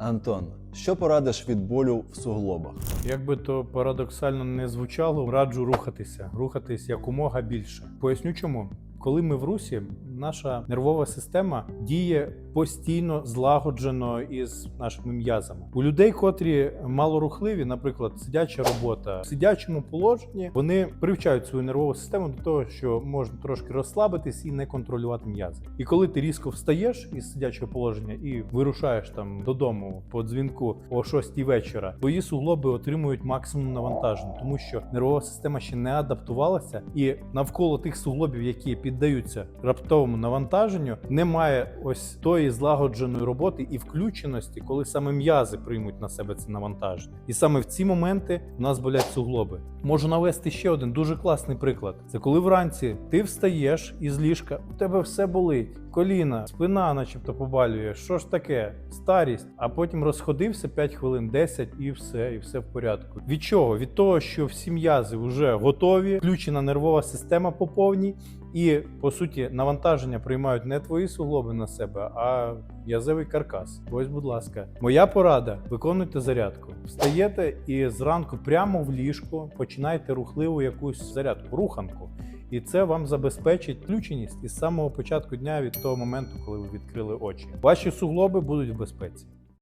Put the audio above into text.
Антон, що порадиш від болю в суглобах? Як би то парадоксально не звучало, раджу рухатися, рухатись якомога більше. Поясню чому. Коли ми в русі, наша нервова система діє постійно злагоджено із нашими м'язами. У людей, котрі малорухливі, наприклад, сидяча робота в сидячому положенні, вони привчають свою нервову систему до того, що можна трошки розслабитись і не контролювати м'язи. І коли ти різко встаєш із сидячого положення і вирушаєш там додому по дзвінку о 6 вечора, твої суглоби отримують максимум навантаження, тому що нервова система ще не адаптувалася, і навколо тих суглобів, які піддаються раптовому навантаженню, немає ось тої злагодженої роботи і включеності, коли саме м'язи приймуть на себе це навантаження. І саме в ці моменти у нас болять суглоби. Можу навести ще один дуже класний приклад: це коли вранці ти встаєш із ліжка, у тебе все болить, коліна, спина, начебто побалює. Що ж таке? Старість, а потім розходився 5 хвилин, 10 і все, і все в порядку. Від чого? Від того, що всі м'язи вже готові, включена нервова система по повній. І по суті, навантаження приймають не твої суглоби на себе, а м'язевий каркас. Ось, будь ласка, моя порада: виконуйте зарядку. Встаєте і зранку прямо в ліжко починайте рухливу якусь зарядку, руханку. І це вам забезпечить включеність із самого початку дня від того моменту, коли ви відкрили очі. Ваші суглоби будуть в безпеці.